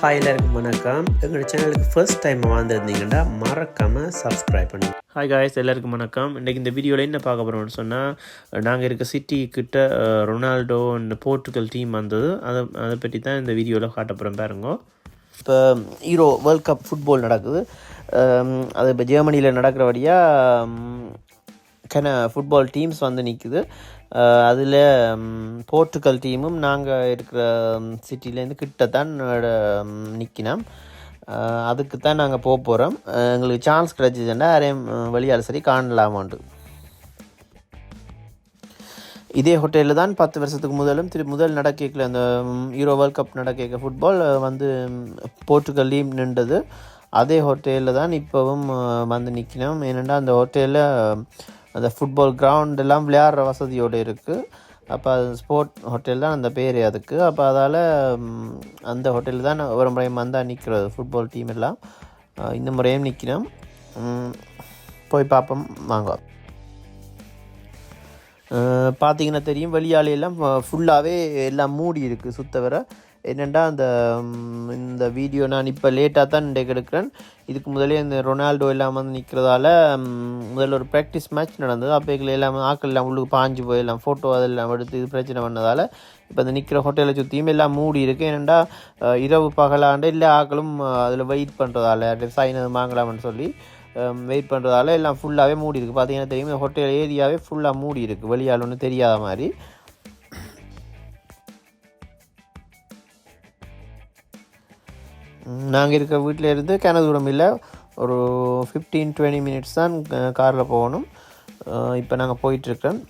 Hi எல்லாருக்கும் வணக்கம். எங்களோட சேனலுக்கு ஃபர்ஸ்ட் டைம் வந்திருந்தீங்கன்னா மறக்காமல் சப்ஸ்கிரைப் பண்ணுங்க. ஹாய் காய்ஸ் எல்லாருக்கும் வணக்கம். இன்றைக்கி இந்த வீடியோவில் என்ன பார்க்க போகிறோம்னு சொன்னால் நாங்கள் இருக்க சிட்டி கிட்ட ரொனால்டோ இந்த போர்ட்டுகல் டீம் வந்தது. அதை அதை பற்றி தான் இந்த வீடியோவில் காட்ட போகிறேன் பாருங்க. இப்போ ஹீரோ வேர்ல்ட் கப் ஃபுட்பால் நடக்குது. அது இப்போ ஜெர்மனியில் நடக்கிறபடியாக ஃபுட்பால் டீம்ஸ் வந்து நிற்குது அதில் போர்ட்டுகல் டீமும் நாங்கள் இருக்கிற சிட்டிலேருந்து கிட்டத்தான் நிற்கினோம் அதுக்கு தான் நாங்கள் போக போகிறோம் எங்களுக்கு சான்ஸ் கிடச்சிச்சுன்னா யாரையும் வெளியால் சரி காணலாமாண்டு. இதே ஹோட்டலில் தான் பத்து வருஷத்துக்கு முதலும் திரு முதல் நடக்கேக்கில் அந்த யூரோ வேர்ல்ட் கப் நடக்க ஃபுட்பால் வந்து ம், போர்ச்சுகல் டீம் நின்றது. அதே ஹோட்டலில் தான் இப்போவும் வந்து நிற்கணும் ஏனென்றால் அந்த ஹோட்டலில் அந்த ஃபுட்பால் கிரவுண்ட் எல்லாம் விளையாடுற வசதியோடு இருக்குது அப்போ அது ஸ்போர்ட் ஹோட்டல் தான் அந்த பேர் அதுக்கு. அப்போ அதால் அந்த ஹோட்டலில் தான் ஒரு முறையும் வந்தால் நிற்கிறது ஃபுட்பால் டீம் எல்லாம். இந்த முறையும் நிற்கணும் போய் பார்ப்போம் வாங்க. பார்த்தீங்கன்னா தெரியும் வெளியாலையெல்லாம் ஃபுல்லாகவே எல்லாம் மூடி இருக்குது சுத்த வர. என்னென்னா அந்த இந்த வீடியோ நான் இப்போ லேட்டாக தான் இன்றைக்கு எடுக்கிறேன். இதுக்கு முதலே இந்த ரொனால்டோ இல்லாமல் வந்து நிற்கிறதால முதல்ல ஒரு ப்ராக்டிஸ் மேட்ச் நடந்தது. அப்போ எங்களை எல்லாம் ஆக்கள் எல்லாம் உள்ளுக்கு பாஞ்சு போயிடலாம் ஃபோட்டோ அதெல்லாம் எடுத்து இது பிரச்சனை பண்ணதால் இப்போ அந்த நிற்கிற ஹோட்டலை சுற்றியும் எல்லாம் மூடி இருக்குது ஏனெண்டா இரவு பகலாண்டு இல்லை ஆக்களும் அதில் வெயிட் பண்ணுறதால சைனது அது வாங்கலாம்னு சொல்லி வெயிட் பண்ணுறதால எல்லாம் ஃபுல்லாகவே மூடி இருக்குது பார்த்தீங்கன்னா தெரியும்? ஹோட்டல் ஏரியாவே ஃபுல்லாக மூடி இருக்குது வெளியால் ஒன்றும் தெரியாத மாதிரி. நாங்கள் இருக்க வீட்டில் இருந்து கிண தூரம் இல்லை. ஒரு ஃபிஃப்டீன் டுவெண்ட்டி மினிட்ஸ் தான் காரில் போகணும். இப்போ நாங்கள் போயிட்டுருக்கோம்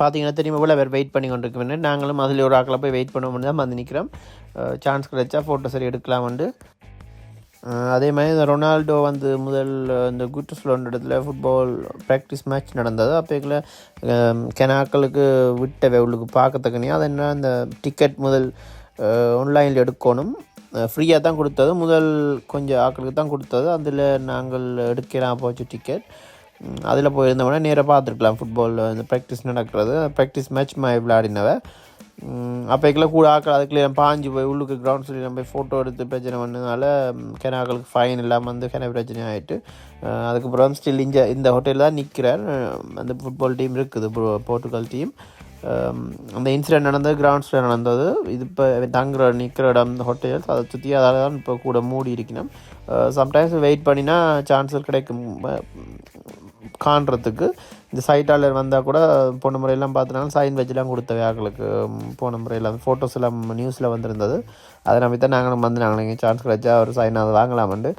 பார்த்தீங்கன்னா தெரியுமா போல் அவர் வெயிட் பண்ணி கொண்டிருக்க நாங்களும் அதில் ஒரு ஆக்கில் போய் வெயிட் பண்ண தான் வந்து நிற்கிறோம் சான்ஸ் கிடைச்சா ஃபோட்டோ சரி எடுக்கலாம் வந்து அதே மாதிரி இந்த ரொனால்டோ வந்து முதல் இந்த குட்டஸ்லோன் இடத்துல ஃபுட்பால் ப்ராக்டிஸ் மேட்ச் நடந்தது. அப்போ கெனாக்களுக்கு விட்ட உள்ளுக்கு பார்க்கத்தக்கனே அது என்ன அந்த டிக்கெட் முதல் ஆன்லைனில் எடுக்கணும். ஃப்ரீயாக தான் கொடுத்தது. முதல் கொஞ்சம் ஆக்களுக்கு தான் கொடுத்தது. அதில் நாங்கள் எடுக்கலாம் போச்சு டிக்கெட் அதில் போயிருந்தோம்னா நேராக பார்த்துருக்கலாம் ஃபுட்பாலில் இந்த ப்ராக்டிஸ் நடக்கிறது. ப்ராக்டிஸ் மேட்ச் மாதிரி விளையாடினவை. அப்போக்கெல்லாம் கூட ஆக்கள் அதுக்குள்ளே பாஞ்சு போய் உள்ளுக்கு கிரவுண்ட் சொல்லி நம்ம போய் ஃபோட்டோ எடுத்து பிரச்சனை பண்ணதுனால கெனாக்களுக்கு ஃபைன் இல்லாமல் வந்து கென பிரச்சனை ஆகிட்டு அதுக்கப்புறம் ஸ்டில் இங்கே இந்த ஹோட்டலில் தான் நிற்கிறார் அந்த ஃபுட்பால் டீம் இருக்குது போர்ட்டுகல் டீம் அந்த இன்சிடெண்ட் நடந்தது கிரவுண்ட்ஸில் நடந்தது. இது இப்போ தங்குற நிற்கிற இடம் ஹோட்டல்ஸ் அதை சுற்றி அதால் தான் இப்போ கூட மூடி இருக்கணும். சம்டைம்ஸ் வெயிட் பண்ணினா சான்சஸ் கிடைக்கும் காண்றதுக்கு. இந்த சைட்டாளர் வந்தால் கூட போன முறையெல்லாம் பார்த்தினாலும் சைன் வச்சுலாம் கொடுத்த வேகளுக்கு போன முறையில். அந்த ஃபோட்டோஸ் எல்லாம் நியூஸில் வந்திருந்தது. அதை நம்பி தான் நாங்களும் வந்து நாங்கள் இங்கே சான்ஸ் கிடைச்சா ஒரு சைன் அதை வாங்கலாமண்டு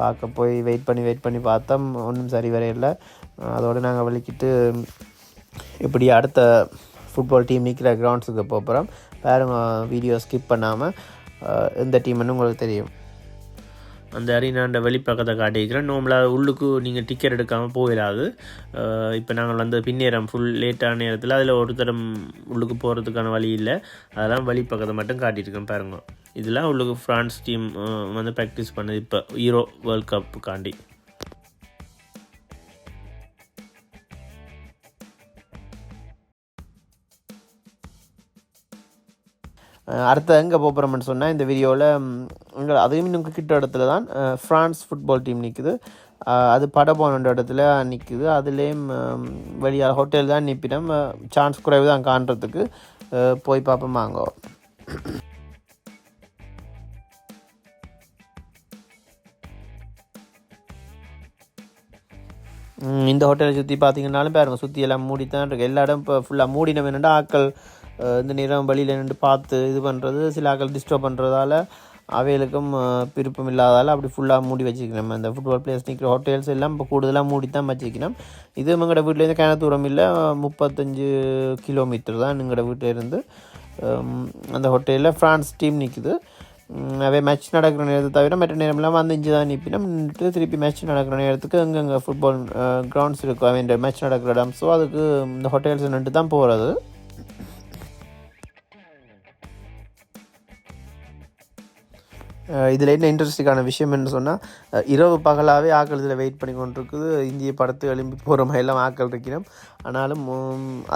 பார்க்க போய் வெயிட் பண்ணி வெயிட் பண்ணி பார்த்தோம். ஒன்றும் சரி வரையில்லை அதோடு நாங்கள் வலிக்கிட்டு இப்படி அடுத்த ஃபுட்பால் டீம் நிற்கிற கிரவுண்ட்ஸுக்கு போக போகிறோம் பாருங்க வீடியோ ஸ்கிப் பண்ணாமல் இந்த டீம்னு உங்களுக்கு தெரியும். அந்த அரினாண்ட வெளிப்பக்கத்தை காட்டிக்கிறேன் நோம்பலாக உள்ளுக்கு நீங்கள் டிக்கெட் எடுக்காமல் போயிடாது. இப்போ நாங்கள் வந்து பின்னேறம் ஃபுல் லேட்டான நேரத்தில் அதில் ஒருத்தரம் உள்ளுக்கு போகிறதுக்கான வழி இல்லை. அதெல்லாம் வெளிப்பக்கத்தை மட்டும் காட்டியிருக்கேன் பாருங்க. இதெல்லாம் உள்ளுக்கு ஃப்ரான்ஸ் டீம் வந்து ப்ராக்டிஸ் பண்ணுது இப்போ ஹீரோ வேர்ல்ட் கப்புக்காண்டி அடுத்த எங்கே போகிறோம்னு சொன்னால் இந்த வீடியோவில் எங்கள் அதையும் இன்னும் கிட்ட இடத்துல தான் ஃப்ரான்ஸ் ஃபுட்பால் டீம் நிற்குது அது படபோனன்ற இடத்துல நிற்குது அதுலேயும் வெளியாக ஹோட்டல் தான் நிற்பிடம் சான்ஸ் குறைவு தான் காண்றதுக்கு போய் பார்ப்போம் அங்கே. இந்த ஹோட்டலை சுற்றி பார்த்தீங்கன்னாலும் பாருங்கள் சுற்றி எல்லாம் மூடி தான் இருக்குது எல்லா இடம் இப்போ ஃபுல்லாக மூடின வேணுண்டா ஆக்கள் இந்த நேரம் வழியில் நின்று பார்த்து இது பண்ணுறது சில ஆக்கள் டிஸ்டர்ப் பண்ணுறதால அவைகளுக்கும் விருப்பம் இல்லாதால் அப்படி ஃபுல்லாக மூடி வச்சுக்கணும். இந்த ஃபுட்பால் பிளேஸ் நிற்கிற ஹோட்டல்ஸ் எல்லாம் இப்போ கூடுதலாக மூடி தான் வச்சுக்கணும். இது எங்களோட வீட்டிலேருந்து கிண தூரம் இல்லை முப்பத்தஞ்சு கிலோமீட்டர் தான் எங்களோட வீட்டிலேருந்து அந்த ஹோட்டலில் ஃப்ரான்ஸ் டீம் நிற்குது அவை மேட்ச் நடக்கிற நேரத்தை தவிர மற்ற நேரம்லாம் வந்து இஞ்சி தான் நிற்பினோம் நின்றுட்டு திருப்பி மேட்ச் நடக்கிற நேரத்துக்கு அங்கங்கே ஃபுட்பால் கிரவுண்ட்ஸ் இருக்கும் அவன் மேட்ச் நடக்கிற இடம். ஸோ அதுக்கு இந்த ஹோட்டல்ஸ் நின்று தான் போகிறது இதில் என்ன இன்ட்ரெஸ்டிங்கான விஷயம் என்ன சொன்னால் இரவு பகலாகவே ஆக்கள் இதில் வெயிட் பண்ணி கொண்டிருக்குது. இந்திய படத்து எழும்பி போகிற மாதிரி எல்லாம் ஆக்கள் இருக்கிறோம் ஆனாலும்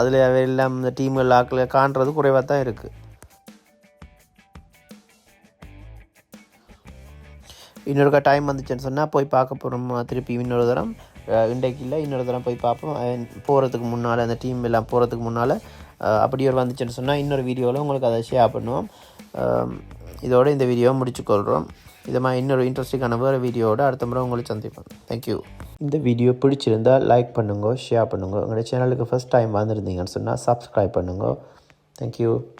அதில் எல்லாம் இந்த டீம்கள் ஆக்களை காண்றது குறைவாக தான் இருக்குது இன்னொருக்கா டைம் வந்துச்சுன்னு சொன்னால் போய் பார்க்க போகிறோம் திருப்பி இன்னொரு தரம். இன்றைக்கு இல்லை இன்னொரு தரம் போய் பார்ப்போம். போகிறதுக்கு முன்னால் அந்த டீம் எல்லாம் போகிறதுக்கு முன்னால் அப்படி ஒரு வந்துச்சுன்னு சொன்னால் இன்னொரு வீடியோவில் உங்களுக்கு அதை ஷேர் பண்ணுவோம். இதோட இந்த வீடியோவை முடிச்சுக்கொள்கிறோம் இது மாதிரி இன்னொரு இன்ட்ரெஸ்டிங்கான வேறு வீடியோவோட அடுத்த முறை உங்களை சந்திப்போம். தேங்க்யூ இந்த வீடியோ பிடிச்சிருந்தால் லைக் பண்ணுங்க ஷேர் பண்ணுங்க. உங்களோட சேனலுக்கு ஃபஸ்ட் டைம் வந்திருந்தீங்கன்னு சொன்னால் சப்ஸ்கிரைப் பண்ணுங்க. தேங்க்யூ